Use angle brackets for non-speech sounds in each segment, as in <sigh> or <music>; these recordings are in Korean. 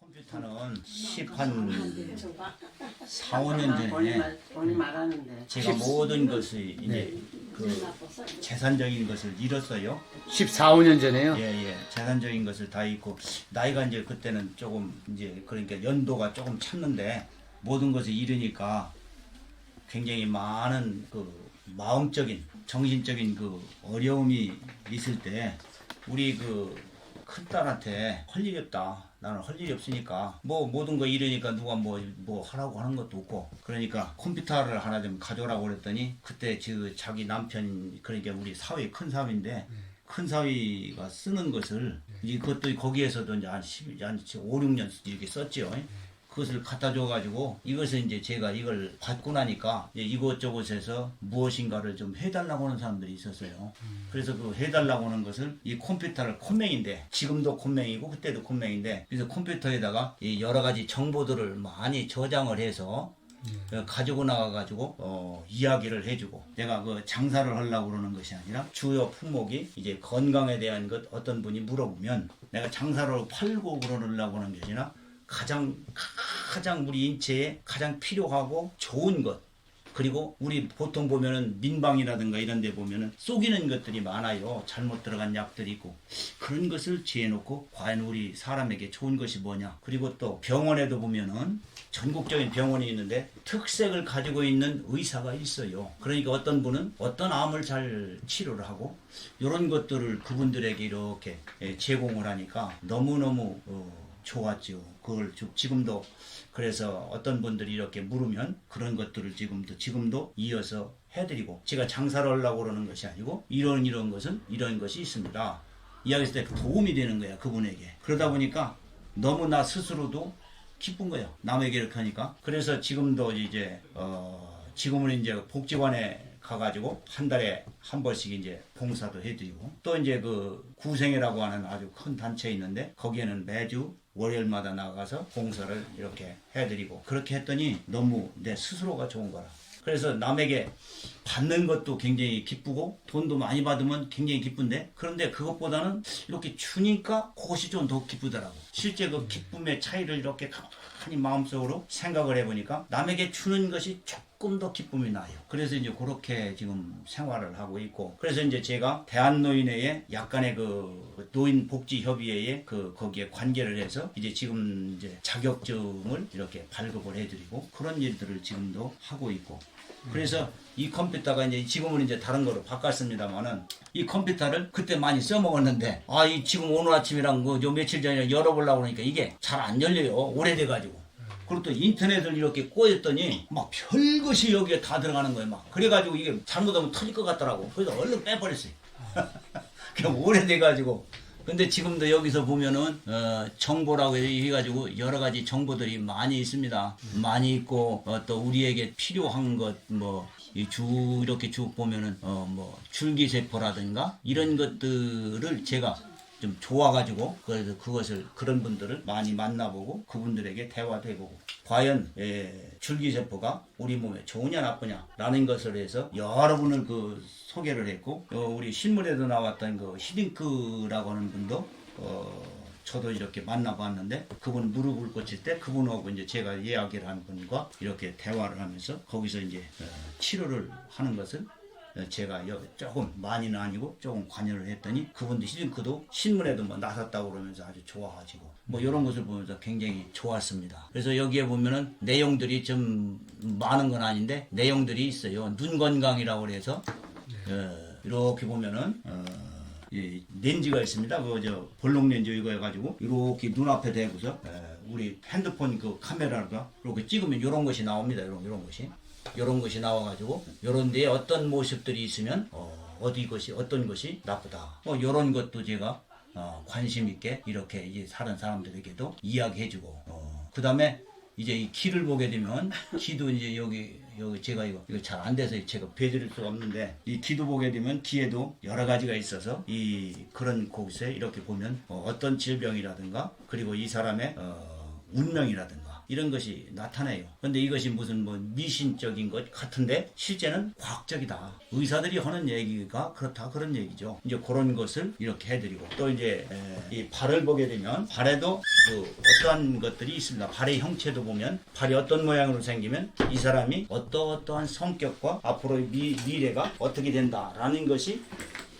컴퓨터는 10한 4, 5년 본인 전에 말 본인 말하는데 제가 모든 것을 이제 그 재산적인 것을 잃었어요. 14, 5년 전에요. 예, 예. 재산적인 것을 다 잃고 나이가 이제 그때는 조금 이제 그러니까 연도가 조금 찼는데 모든 것을 잃으니까 굉장히 많은 그 마음적인 정신적인 그 어려움이 있을 때 우리 그 큰딸한테 할 일이 없다. 나는 할 일이 없으니까 뭐 모든 거 잃으니까 누가 뭐뭐 하라고 하는 것도 없고 그러니까 컴퓨터를 하나 좀 가져오라고 그랬더니 그때 그 자기 남편 그러니까 우리 사위 큰 사위인데 큰 사위가 쓰는 것을 이제 그것도 거기에서도 이제 한 10, 한 5, 6년 이렇게 썼죠. 그것을 갖다 줘가지고 이것을 이제 제가 이걸 받고 나니까 이곳저곳에서 무엇인가를 좀 해달라고 하는 사람들이 있었어요. 그래서 그 해달라고 하는 것을 이 컴퓨터를 콤맹인데 지금도 콤맹이고 그때도 콤맹인데 그래서 컴퓨터에다가 이 여러 가지 정보들을 많이 저장을 해서 어, 가지고 나가가지고 어, 이야기를 해주고 내가 그 장사를 하려고 그러는 것이 아니라 주요 품목이 이제 건강에 대한 것 어떤 분이 물어보면 내가 장사를 팔고 그러려고 하는 게 아니라 가장 가장 우리 인체에 가장 필요하고 좋은 것 그리고 우리 보통 보면은 민방이라든가 이런 데 보면은 속이는 것들이 많아요. 잘못 들어간 약들이 있고 그런 것을 지어놓고 과연 우리 사람에게 좋은 것이 뭐냐. 그리고 또 병원에도 보면은 전국적인 병원이 있는데 특색을 가지고 있는 의사가 있어요. 그러니까 어떤 분은 어떤 암을 잘 치료를 하고 이런 것들을 그분들에게 이렇게 예, 제공을 하니까 너무너무 어, 좋았죠. 그걸 지- 지금도 그래서 어떤 분들이 이렇게 물으면 그런 것들을 지금도 지금도 이어서 해드리고 제가 장사를 하려고 그러는 것이 아니고 이런 이런 것은 이런 것이 있습니다. 이야기했을 때 도움이 되는 거야 그분에게. 그러다 보니까 너무 나 스스로도 기쁜 거예요. 남에게 이렇게 하니까. 그래서 지금도 이제 어 지금은 이제 복지관에 가가지고 한 달에 한 번씩 이제 봉사도 해드리고 또 이제 그 구생이라고 하는 아주 큰 단체 있는데 거기에는 매주 월요일마다 나가서 봉사를 이렇게 해드리고 그렇게 했더니 너무 내 스스로가 좋은 거라. 그래서 남에게 받는 것도 굉장히 기쁘고 돈도 많이 받으면 굉장히 기쁜데 그런데 그것보다는 이렇게 주니까 그것이 좀 더 기쁘더라고. 실제 그 기쁨의 차이를 이렇게 가만히 마음속으로 생각을 해보니까 남에게 주는 것이 조 금 더 기쁨이 나요. 그래서 이제 그렇게 지금 생활을 하고 있고 그래서 이제 제가 대한노인회에 약간의 그 노인복지협의회에 그 거기에 관계를 해서 이제 지금 이제 자격증을 이렇게 발급을 해드리고 그런 일들을 지금도 하고 있고. 그래서 이 컴퓨터가 이제 지금은 이제 다른 거로 바꿨습니다만은 이 컴퓨터를 그때 많이 써먹었는데 아 이 지금 오늘 아침이랑 그요 며칠 전에 열어보려고 그러니까 이게 잘 안 열려요. 오래돼가지고 그리고 또 인터넷을 이렇게 꼬였더니 막 별것이 여기에 다 들어가는 거예요 막. 그래가지고 이게 잘못하면 터질 것 같더라고. 그래서 얼른 빼버렸어요. <laughs> 그냥 오래돼가지고. 근데 지금도 여기서 보면은 어, 정보라고 해가지고 여러 가지 정보들이 많이 있습니다. 많이 있고 어, 또 우리에게 필요한 것뭐주 이렇게 쭉 보면은 어 뭐 줄기세포라든가 이런 것들을 제가 좀 좋아가지고 그래서 그것을 그런 분들을 많이 만나보고 그분들에게 대화도 해보고 과연 예, 줄기세포가 우리 몸에 좋으냐 나쁘냐라는 것을 해서 여러분을 그 소개를 했고 어, 우리 신문에도 나왔던 그 히딩크라고 하는 분도 어, 저도 이렇게 만나봤는데 그분 무릎을 꽂힐 때 그분하고 이제 제가 이야기를 한 분과 이렇게 대화를 하면서 거기서 이제 어, 치료를 하는 것을 어, 제가 여- 조금 많이는 아니고 조금 관여를 했더니 그분도 히딩크도 신문에도 뭐 나섰다고 그러면서 아주 좋아가지고 뭐 이런 것을 보면서 굉장히 좋았습니다. 그래서 여기에 보면은 내용들이 좀 많은 건 아닌데 내용들이 있어요. 눈 건강이라고 해서 어, 이렇게 보면은 어, 이 렌즈가 있습니다. 그저 볼록 렌즈 이거 해가지고 이렇게 눈 앞에 대고서 에, 우리 핸드폰 그 카메라가 이렇게 찍으면 이런 것이 나옵니다. 이런 이런 것이 이런 것이 나와가지고 이런 데에 어떤 모습들이 있으면 어, 어디 것이 어떤 것이 나쁘다. 뭐 이런 것도 제가 어, 관심 있게 이렇게 이제 사는 사람들에게도 이야기해주고 어, 그 다음에 이제 이 키를 보게 되면 키도 이제 여기 여기 제가 이거 이거 잘 안 돼서 제가 배드릴 수가 없는데 이 키도 보게 되면 키에도 여러 가지가 있어서 이 그런 곳에 이렇게 보면 어, 떤 질병이라든가 그리고 이 사람의 어, 운명이라든가 이런 것이 나타나요. 근데 이것이 무슨 뭐 미신적인 것 같은데 실제는 과학적이다. 의사들이 하는 얘기가 그렇다 그런 얘기죠. 이제 그런 것을 이렇게 해드리고 또 이제 에, 이 발을 보게 되면 발에도 그 어떠한 것들이 있습니다. 발의 형체도 보면 발이 어떤 모양으로 생기면 이 사람이 어떠어떠한 성격과 앞으로의 미, 미래가 어떻게 된다라는 것이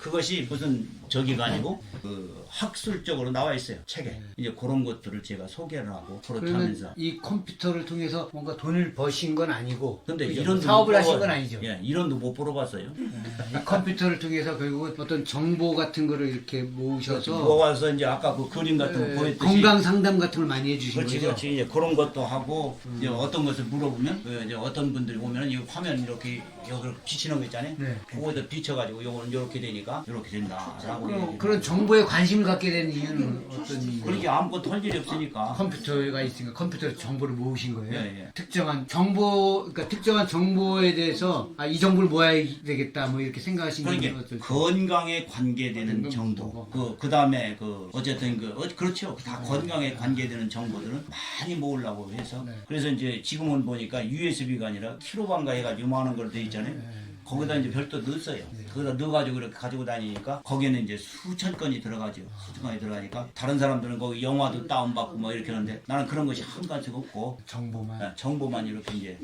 그것이 무슨 저기가 아니고 그 학술적으로 나와 있어요 책에 이제 그런 것들을 제가 소개를 하고 그렇다면서 그러면 이 컴퓨터를 통해서 뭔가 돈을 버신 건 아니고 근데 그죠? 이런 사업을 하신 건 아니죠. 예, 이런도 못 물어봤어요. 이 컴퓨터를 통해서 결국은 어떤 정보 같은 거를 이렇게 모으셔서 모아서 이제 아까 그 그림 같은 거 예, 보였듯이 건강 상담 같은 걸 많이 해주신 그렇지 거죠. 그렇지 이제 그런 것도 하고 이제 어떤 것을 물어보면 그 이제 어떤 분들이 보면은 이 화면 이렇게 여기 비치는 거 있잖아요. 네. 그거에다 비춰가지고 요거는 이렇게 되니까 이렇게 된다라고 그럼 그런 정보에 관심을 갖게 된 이유는 어떤 이유? 그렇게 아무것도 할 일이 없으니까 컴퓨터가 있으니까 컴퓨터로 정보를 모으신 거예요. 예, 예. 특정한 정보, 그러니까 특정한 정보에 대해서 아, 이 정보를 모아야 되겠다, 뭐 이렇게 생각하신 게 그러니까 때? 건강에 관계되는 정도 정보. 그 그 다음에 그 어쨌든 그 어, 그렇죠 다 건강에 관계되는 정보들은 많이 모으려고 해서 네. 그래서 이제 지금은 보니까 USB가 아니라 키로방가 해가지고 요만한 걸돼 있잖아요 네. 거기다 이제 별도 넣었어요 거기다 넣어가지고 이렇게 가지고 다니니까 거기에는 이제 수천 건이 들어가죠 수천 건이 들어가니까 다른 사람들은 거기 영화도 다운받고 뭐 이렇게 하는데 나는 그런 것이 한 가지가 없고 정보만. 예, 정보만 이렇게 이제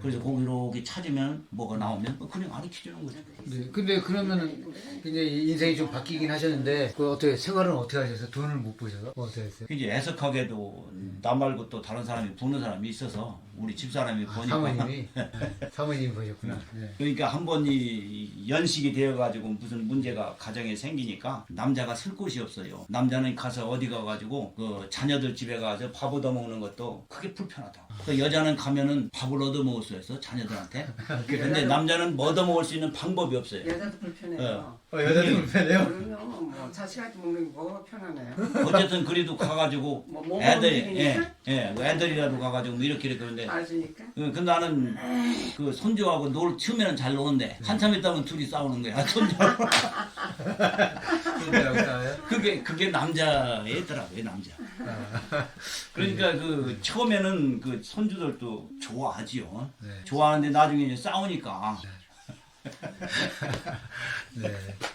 그래서 거기 이렇게 찾으면 뭐가 나오면 그냥 가르쳐주는 거죠 네. 근데 그러면은 굉장히 인생이 좀 바뀌긴 하셨는데 그 어떻게 생활은 어떻게 하셨어요? 돈을 못 버셔서 뭐 어떻게 했어요? 이제 애석하게도 나 말고 또 다른 사람이 보는 사람이 있어서 우리 집사람이 아, 보니까 사모님이 <laughs> 네. 사모님이 보셨구나. 네. 그러니까 한 번 이 연식이 되어가지고 무슨 문제가 가정에 생기니까 남자가 쓸 곳이 없어요. 남자는 가서 어디 가가지고 그 자녀들 집에 가서 밥 얻어 먹는 것도 크게 불편하다. 그 여자는 가면은 밥을 얻어 먹을 수 있어 자녀들한테. <laughs> 근데 남자는 뭐 얻어 먹을 수 있는 방법이 없어요. 여자도 불편해요. 어, 여자도 불편해요? 그러면 뭐 자식한테 먹는 게 뭐가 편하네요. 어쨌든 그래도 가가지고 <laughs> 뭐 애들이 예? 예, 그 애들이라도 가가지고 뭐 이렇게 이렇게 하는데. 그, 그 나는 그 손주하고 놀 처음에는 잘 노는데 한참 있다면 둘이 싸우는 거야 손주하고 <laughs> 싸워요? 그게 그게 남자애더라고요 남자 그러니까 그 처음에는 그 손주들도 좋아하지요 네. 좋아하는데 나중에 이제 싸우니까 네.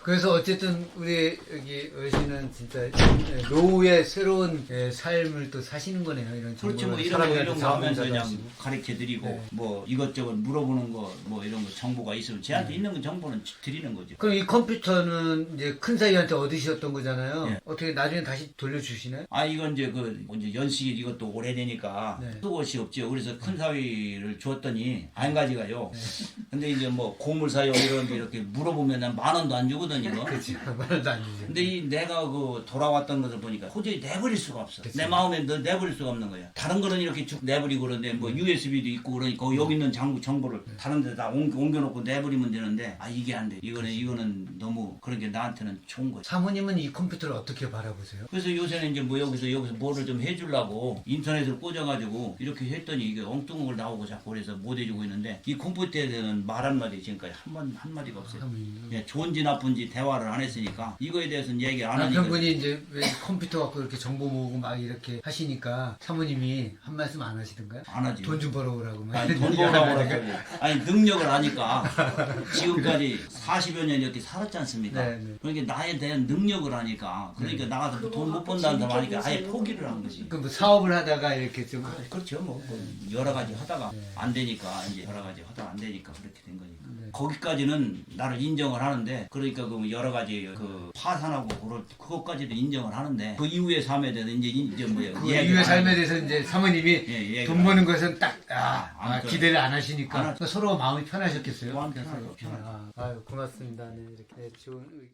그래서 어쨌든 우리 여기 어르신은 진짜 노후의 새로운 예, 삶을 또 사시는 거네요. 이런 그렇지 뭐 정보를 이런 거 이런 거 하면서 그냥 하시고. 가르쳐 드리고 네. 뭐 이것저것 물어보는 거 뭐 이런 거 정보가 있으면 쟤한테 있는 거 정보는 드리는 거죠 그럼 이 컴퓨터는 이제 큰 사이한테 얻으셨던 거잖아요. 예. 어떻게 나중에 다시 돌려주시나요? 아 이건 이제 그 이제 연식이 이것도 오래되니까 네. 쓸 곳이 없죠. 그래서 큰 사위를 줬더니 안 가져가요. 네. 근데 이제 뭐 고물 사요 이런 데 이렇게 물어보면 난 만 원도 안 주거든 이거. 그렇지. 말도 안 되죠. 근데 이 내가 그 돌아왔던 것을 보니까 도저히 내버릴 수가 없어. 그치. 내 마음에 너 내버릴 수가 없는 거야. 다른 거는 이렇게 쭉 내버리고 그러는데 뭐 USB도 있고 그러니까 여기 있는 장부 정보를 다른 데다 옮겨, 옮겨놓고 내버리면 되는데 아 이게 안 돼. 이거는 이거는 너무 그런 게 나한테는 좋은 거지. 사모님은 이 컴퓨터를 어떻게 바라보세요? 그래서 요새는 이제 뭐 여기서 여기서 뭐를 좀 해주려고 인터넷을 꽂아가지고 이렇게 했더니 이게 엉뚱한 걸 나오고 자꾸 그래서 못 해주고 있는데 이 컴퓨터에 대한 말 한마디 지금까지 한번 한마디가 없어요. 예, 좋은지 나쁜지 대화를 안 했으니까 이거에 대해서는 얘기 안 하니까 남편분이 이제 왜 컴퓨터 갖고 이렇게 정보 모으고 막 이렇게 하시니까 사모님이 한 말씀 안 하시던가요? 안 하지. 돈 좀 벌어오라고 막 아니 돈 벌라고. 그러지. 아니 능력을 아니까 지금까지 40여 년 이렇게 살았지 않습니까? 네, 네. 그러니까 나에 대한 능력을 아니까 그러니까 나가서 돈 못 번다는 사람 하니까 아예 포기를 한 거지. 그뭐 사업을 하다가 이렇게 좀 그렇죠. 뭐, 뭐 여러 가지 하다가 네. 안 되니까 이제 여러 가지 하다가 안 되니까 그렇게 된 거니까. 네. 거기까지는 나를 인정을 하는데 그러니까 그 여러 가지 그 파산하고 그럴 그것까지도 인정을 하는데 그 이후의 삶에 대해서 이제 이제 뭐야 그 이후의 삶에 대해서 이제 사모님이 예, 예, 돈 버는 것은 딱 아, 안 아, 그래. 기대를 안 하시니까 안 하- 서로 마음이 편하셨겠어요. 마음 편하죠, 편하죠. 아, 아유 고맙습니다. 네, 이렇게 네, 좋은 의-